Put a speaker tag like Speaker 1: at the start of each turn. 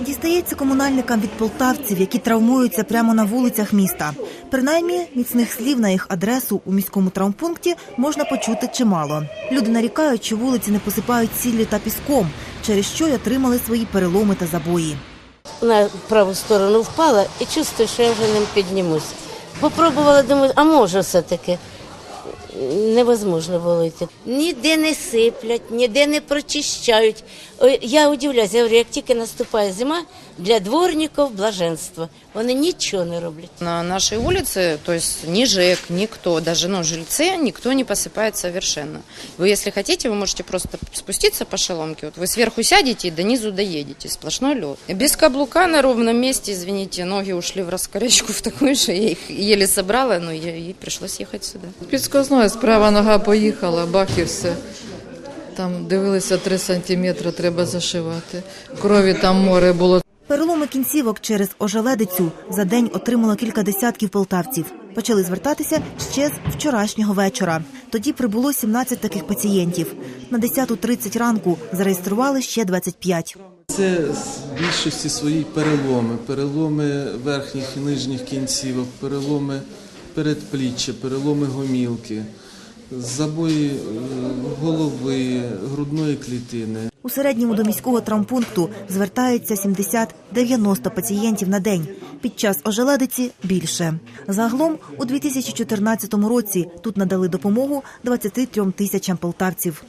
Speaker 1: Дістається комунальникам від полтавців, які травмуються прямо на вулицях міста. Принаймні, міцних слів на їх адресу у міському травмпункті можна почути чимало. Люди нарікають, що вулиці не посипають сіллю та піском, через що й отримали свої переломи та забої.
Speaker 2: на праву сторону впала і чувствую, що я вже не піднімусь. Попробувала, думаю, а може все-таки Невозможно було йти. Ніде не сиплять, ніде не прочищають. Ой, Я удивляюся, я говорю, як тільки наступає зима, для дворників блаженство. Вони нічого не роблять.
Speaker 3: На нашей улице, то есть ни ЖЭК, никто, даже ну, жильцы, никто не посыпает совершенно. Вы, если хотите, вы можете просто спуститься по шеломке. Вот вы сверху сядете и до низу доедете. Сплошной лед. Без каблука на ровном месте, извините, ноги ушли в раскорячку в такую же. Я их еле собрала, но ей пришлось ехать сюда.
Speaker 4: Підскозною справа нога поїхала, бах і все. Там дивилися 3 сантиметри, треба зашивати. Крові там море було.
Speaker 1: Переломи кінцівок через ожеледицю за день отримало кілька десятків полтавців. Почали звертатися ще з вчорашнього вечора. Тоді прибуло 17 таких пацієнтів. На 10.30 ранку зареєстрували ще 25.
Speaker 5: Це в більшості свої переломи, переломи верхніх і нижніх кінцівок, переломи передпліччя, переломи гомілки, забої е, голови, грудної клітини.
Speaker 1: У середньому до міського травмпункту звертається 70-90 пацієнтів на день. Під час ожеледиці більше. Загалом у 2014 році тут надали допомогу 23 тисячам полтавців.